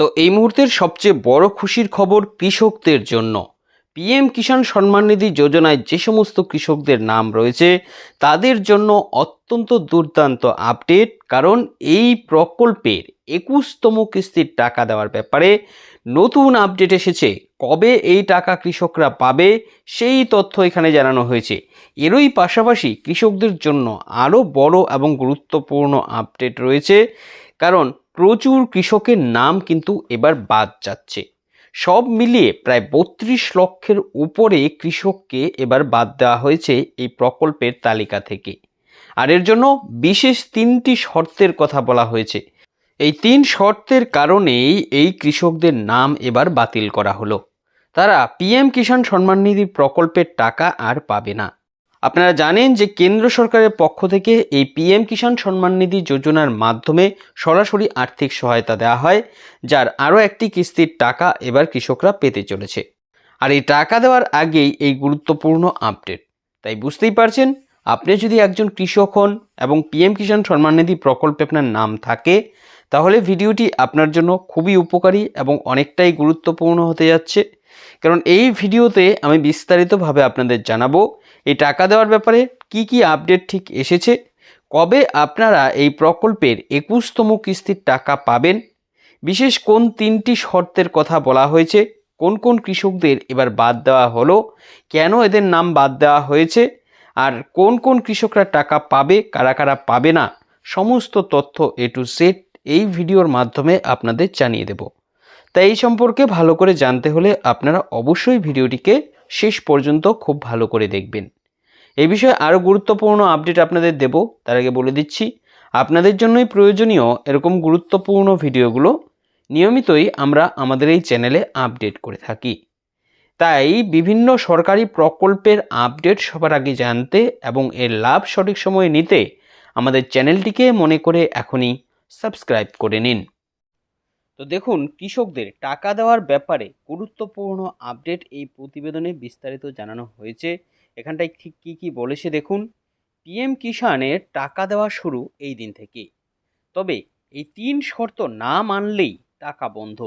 তো এই মুহূর্তের সবচেয়ে বড় খুশির খবর কৃষকদের জন্য। পিএম কিষাণ সম্মান নিধি যোজনায় যে সমস্ত কৃষকদের নাম রয়েছে, তাদের জন্য অত্যন্ত দুর্দান্ত আপডেট, কারণ এই প্রকল্পের একুশতম কিস্তির টাকা দেওয়ার ব্যাপারে নতুন আপডেট এসেছে। কবে এই টাকা কৃষকরা পাবে, সেই তথ্য এখানে জানানো হয়েছে। এরই পাশাপাশি কৃষকদের জন্য আরও বড় এবং গুরুত্বপূর্ণ আপডেট রয়েছে, কারণ প্রচুর কৃষকের নাম কিন্তু এবার বাদ যাচ্ছে। সব মিলিয়ে প্রায় বত্রিশ লক্ষের উপরে কৃষককে এবার বাদ দেওয়া হয়েছে এই প্রকল্পের তালিকা থেকে। আর এর জন্য বিশেষ তিনটি শর্তের কথা বলা হয়েছে। এই তিন শর্তের কারণেই এই কৃষকদের নাম এবার বাতিল করা হলো। তারা পিএম কিষাণ সম্মান নিধি প্রকল্পের টাকা আর পাবে না। আপনারা জানেন যে কেন্দ্র সরকারের পক্ষ থেকে এই পিএম কিষাণ সম্মান নিধি যোজনার মাধ্যমে সরাসরি আর্থিক সহায়তা দেওয়া হয়, যার আরও একটি কিস্তির টাকা এবার কৃষকরা পেতে চলেছে। আর এই টাকা দেওয়ার আগেই এই গুরুত্বপূর্ণ আপডেট। তাই বুঝতেই পারছেন, আপনি যদি একজন কৃষক হন এবং পিএম কিষাণ সম্মান নিধি প্রকল্পে আপনার নাম থাকে, তাহলে ভিডিওটি আপনার জন্য খুবই উপকারী এবং অনেকটাই গুরুত্বপূর্ণ হতে যাচ্ছে। কারণ এই ভিডিওতে আমি বিস্তারিতভাবে আপনাদের জানাব এই টাকা দেওয়ার ব্যাপারে কি কি আপডেট ঠিক এসেছে? কবে আপনারা এই প্রকল্পের একুশতম কিস্তির টাকা পাবেন? বিশেষ কোন তিনটি শর্তের কথা বলা হয়েছে? কোন কোন কৃষকদের এবার বাদ দেওয়া হলো? কেন এদের নাম বাদ দেওয়া হয়েছে? আর কোন কোন কৃষকরা টাকা পাবে, কারা কারা পাবে না? সমস্ত তথ্য এ টু সেট এই ভিডিওর মাধ্যমে আপনাদের জানিয়ে দেব। তাই এই সম্পর্কে ভালো করে জানতে হলে আপনারা অবশ্যই ভিডিওটিকে শেষ পর্যন্ত খুব ভালো করে দেখবেন। এই বিষয়ে আরও গুরুত্বপূর্ণ আপডেট আপনাদের দেব। তার আগে বলে দিচ্ছি, আপনাদের জন্যই প্রয়োজনীয় এরকম গুরুত্বপূর্ণ ভিডিওগুলো নিয়মিতই আমরা আমাদের এই চ্যানেলে আপডেট করে থাকি। তাই বিভিন্ন সরকারি প্রকল্পের আপডেট সবার আগে জানতে এবং এর লাভ সঠিক সময়ে নিতে আমাদের চ্যানেলটিকে মনে করে এখনই সাবস্ক্রাইব করে নিন। তো দেখুন, কৃষকদের টাকা দেওয়ার ব্যাপারে গুরুত্বপূর্ণ আপডেট এই প্রতিবেদনে বিস্তারিত জানানো হয়েছে। এখানটায় ঠিক কী কী বলেছে দেখুন, পিএম কিষাণের টাকা দেওয়া শুরু এই দিন থেকে তবে এই তিন শর্ত না মানলেই টাকা বন্ধ।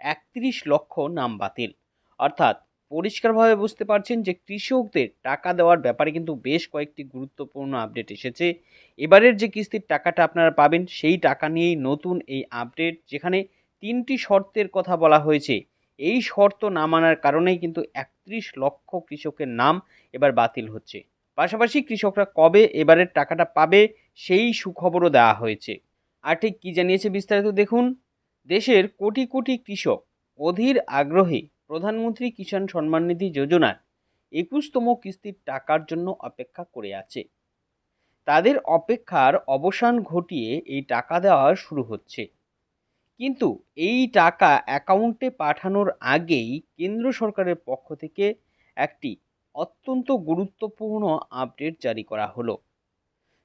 একত্রিশ লক্ষ নাম বাতিল। অর্থাৎ পরিষ্কারভাবে বুঝতে পারছেন যে কৃষকদের টাকা দেওয়ার ব্যাপারে কিন্তু বেশ কয়েকটি গুরুত্বপূর্ণ আপডেট এসেছে। এবারের যে কিস্তির টাকাটা আপনারা পাবেন, সেই টাকা নিয়েই নতুন এই আপডেট, যেখানে তিনটি শর্তের কথা বলা হয়েছে। এই শর্ত না মানার কারণেই কিন্তু একত্রিশ লক্ষ কৃষকের নাম এবার বাতিল হচ্ছে। পাশাপাশি কৃষকরা কবে এবারের টাকাটা পাবে সেই সুখবরও দেওয়া হয়েছে। আর ঠিক কী জানিয়েছে বিস্তারিত দেখুন। দেশের কোটি কোটি কৃষক অধীর আগ্রহে প্রধানমন্ত্রী কিষাণ সম্মান নিধি যোজনার একুশতম কিস্তির টাকার জন্য অপেক্ষা করে আছে। তাদের অপেক্ষার অবসান ঘটিয়ে এই টাকা দেওয়া শুরু হচ্ছে। কিন্তু এই টাকা অ্যাকাউন্টে পাঠানোর আগেই কেন্দ্র সরকারের পক্ষ থেকে একটি অত্যন্ত গুরুত্বপূর্ণ আপডেট জারি করা হলো।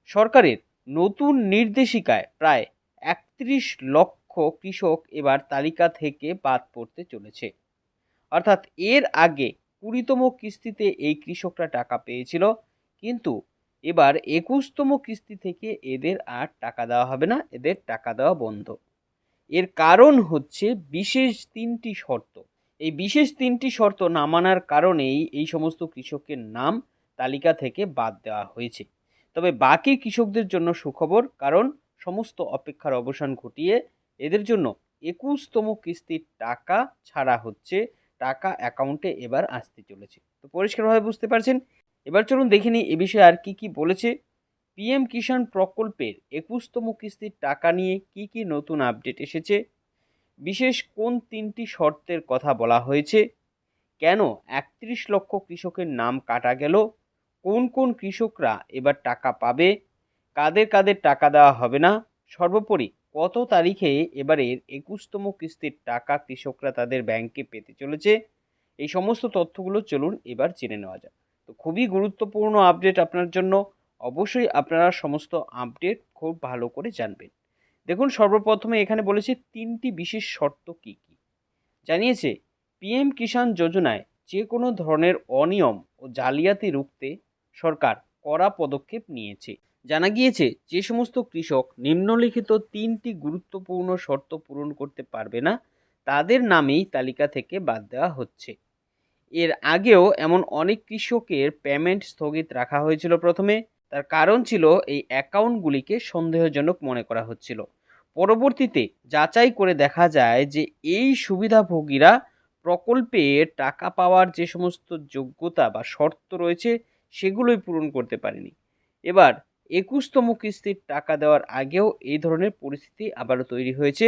সরকারের নতুন নির্দেশিকায় প্রায় একত্রিশ লক্ষ কৃষক এবার তালিকা থেকে বাদ পড়তে চলেছে। অর্থাৎ এর আগে কুড়িতম কিস্তিতে এই কৃষকরা টাকা পেয়েছিল, কিন্তু এবার একুশতম কিস্তি থেকে এদের আর টাকা দেওয়া হবে না, এদের টাকা দেওয়া বন্ধ। এর কারণ হচ্ছে বিশেষ তিনটি শর্ত। এই বিশেষ তিনটি শর্ত না মানার কারণেই এই সমস্ত কৃষকের নাম তালিকা থেকে বাদ দেওয়া হয়েছে। তবে বাকি কৃষকদের জন্য সুখবর, কারণ সমস্ত অপেক্ষার অবসান ঘটিয়ে এদের জন্য একুশতম কিস্তির টাকা ছাড়া হচ্ছে, টাকা অ্যাকাউন্টে এবার আসতে চলেছে। তো পরিষ্কারভাবে বুঝতে পারছেন? এবার চলুন দেখে নিই এ বিষয়ে আর কি কি বলেছে পিএম কিষাণ প্রকল্পের একুশতম কিস্তির টাকা নিয়ে কি কি নতুন আপডেট এসেছে? বিশেষ কোন তিনটি শর্তের কথা বলা হয়েছে? কেন একত্রিশ লক্ষ কৃষকের নাম কাটা গেল? কোন কোন কৃষকরা এবার টাকা পাবে? কাদের কাদের টাকা দেওয়া হবে না? সর্বোপরি কত তারিখে এবারের একুশতম কিস্তির টাকা কৃষকরা তাদের ব্যাংকে পেতে চলেছে? এই সমস্ত তথ্যগুলো চলুন এবার জেনে নেওয়া যাক। তো খুবই গুরুত্বপূর্ণ আপডেট আপনার জন্য। অবশ্যই আপনারা সমস্ত আপডেট খুব ভালো করে জানবেন। দেখুন, সর্বপ্রথমে এখানে বলেছে তিনটি বিশেষ শর্ত কী কী? জানিয়েছে পিএম কিষাণ যোজনায় যে কোনো ধরনের অনিয়ম ও জালিয়াতি রুখতে সরকার কড়া পদক্ষেপ নিয়েছে। জানা গিয়েছে, যে সমস্ত কৃষক নিম্নলিখিত তিনটি গুরুত্বপূর্ণ শর্ত পূরণ করতে পারবে না, তাদের নামেই তালিকা থেকে বাদ দেওয়া হচ্ছে। এর আগেও এমন অনেক কৃষকের পেমেন্ট স্থগিত রাখা হয়েছিল প্রথমে। তার কারণ ছিল এই অ্যাকাউন্টগুলিকে সন্দেহজনক মনে করা হচ্ছিল। পরবর্তীতে যাচাই করে দেখা যায় যে এই সুবিধাভোগীরা প্রকল্পে টাকা পাওয়ার যে সমস্ত যোগ্যতা বা শর্ত রয়েছে সেগুলোই পূরণ করতে পারেনি। এবার একুশতম কিস্তির টাকা দেওয়ার আগেও এই ধরনের পরিস্থিতি আবারও তৈরি হয়েছে।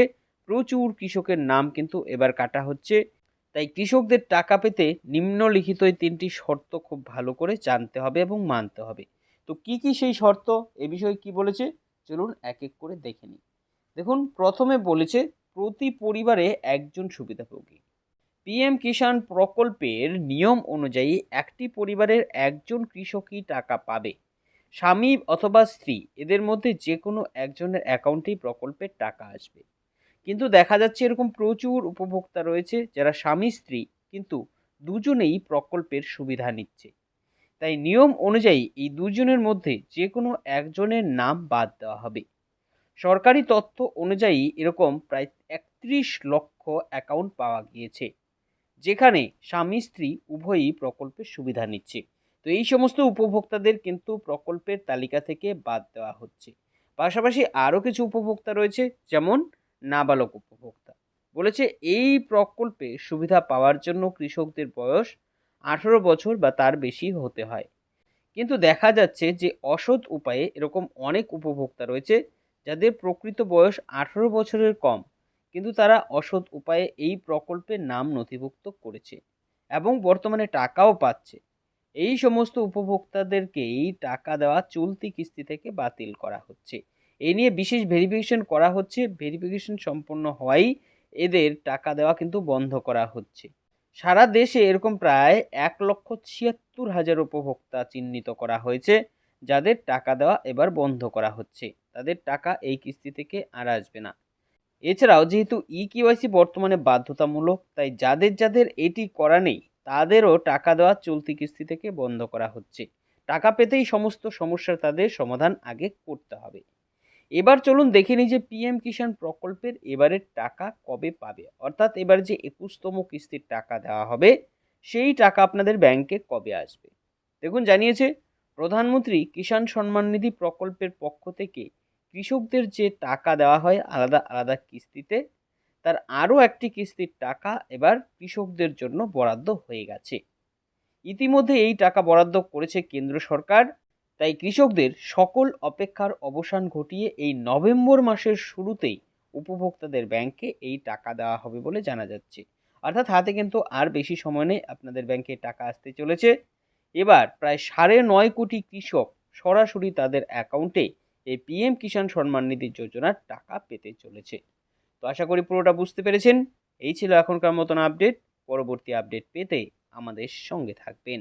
প্রচুর কৃষকের নাম কিন্তু এবার কাটা হচ্ছে। তাই কৃষকদের টাকা পেতে নিম্নলিখিত এই তিনটি শর্ত খুব ভালো করে জানতে হবে এবং মানতে হবে। তো কি কি সেই শর্ত? এ বিষয়ে কি বলেছে? চলুন এক এক করে দেখে নিই। দেখুন, প্রথমে বলেছে, প্রতি পরিবারে একজন সুবিধাভোগী। পিএম কিষাণ প্রকল্পের নিয়ম অনুযায়ী একটি পরিবারের একজন কৃষকই টাকা পাবে। স্বামী অথবা স্ত্রী, এদের মধ্যে যে কোনো একজনের অ্যাকাউন্টেই প্রকল্পের টাকা আসবে। কিন্তু দেখা যাচ্ছে এরকম প্রচুর উপভোক্তা রয়েছে যারা স্বামী, স্ত্রী, কিন্তু দুজনেই প্রকল্পের সুবিধা নিচ্ছে। তাই নিয়ম অনুযায়ী এই দুজনের মধ্যে যে কোনো একজনের নাম বাদ দেওয়া হবে। সরকারি তথ্য অনুযায়ী এরকম প্রায় একত্রিশ লক্ষ অ্যাকাউন্ট পাওয়া গিয়েছে, যেখানে স্বামী স্ত্রী উভয়ই প্রকল্পের সুবিধা নিচ্ছে। তো এই সমস্ত উপভোক্তাদের কিন্তু প্রকল্পের তালিকা থেকে বাদ দেওয়া হচ্ছে। পাশাপাশি আরও কিছু উপভোক্তা রয়েছে, যেমন নাবালক উপভোক্তা। বলেছে এই প্রকল্পে সুবিধা পাওয়ার জন্য কৃষকদের বয়স আঠেরো বছর বা তার বেশি হতে হয়। কিন্তু দেখা যাচ্ছে যে অসৎ উপায়ে এরকম অনেক উপভোক্তা রয়েছে যাদের প্রকৃত বয়স আঠেরো বছরের কম, কিন্তু তারা অসৎ উপায়ে এই প্রকল্পের নাম নথিভুক্ত করেছে এবং বর্তমানে টাকাও পাচ্ছে। এই সমস্ত উপভোক্তাদেরকেই টাকা দেওয়া চলতি কিস্তি থেকে বাতিল করা হচ্ছে। এই নিয়ে বিশেষ ভেরিফিকেশন করা হচ্ছে। ভেরিফিকেশন সম্পন্ন হওয়াই এদের টাকা দেওয়া কিন্তু বন্ধ করা হচ্ছে। সারা দেশে এরকম প্রায় এক লক্ষ ছিয়াত্তর হাজার উপভোক্তা চিহ্নিত করা হয়েছে, যাদের টাকা দেওয়া এবার বন্ধ করা হচ্ছে। তাদের টাকা এই কিস্তি থেকে আর আসবে না। এছাড়াও যেহেতু ই কিওয়াইসি বর্তমানে বাধ্যতামূলক, তাই যাদের যাদের এটি করা নেই, তাদেরও টাকা দেওয়া চলতি কিস্তি থেকে বন্ধ করা হচ্ছে। টাকা পেতেই সমস্ত সমস্যার তাদের সমাধান আগে করতে হবে। এবার চলুন দেখে নিই যে পিএম কিষাণ প্রকল্পের এবারের টাকা কবে পাবে। অর্থাৎ এবার যে একুশতম কিস্তির টাকা দেওয়া হবে, সেই টাকা আপনাদের ব্যাংকে কবে আসবে? দেখুন, জানিয়েছে প্রধানমন্ত্রী কিষাণ সম্মান নিধি প্রকল্পের পক্ষ থেকে কৃষকদের যে টাকা দেওয়া হয় আলাদা আলাদা কিস্তিতে, তার আরও একটি কিস্তির টাকা এবার কৃষকদের জন্য বরাদ্দ হয়ে গেছে। ইতিমধ্যে এই টাকা বরাদ্দ করেছে কেন্দ্র সরকার। তাই কৃষকদের সকল অপেক্ষার অবসান ঘটিয়ে এই নভেম্বর মাসের শুরুতেই উপভোক্তাদের ব্যাংকে এই টাকা দেওয়া হবে বলে জানা যাচ্ছে। অর্থাৎ হাতে কিন্তু আর বেশি সময় নেই আপনাদের ব্যাংকে টাকা আসতে চলেছে। এবার প্রায় সাড়ে নয় কোটি কৃষক সরাসরি তাদের অ্যাকাউন্টে এই পিএম কিষাণ সম্মান নিধি যোজনার টাকা পেতে চলেছে। তো আশা করি পুরোটা বুঝতে পেরেছেন। এই ছিল এখনকার মতন আপডেট। পরবর্তী আপডেট পেতে আমাদের সঙ্গে থাকবেন।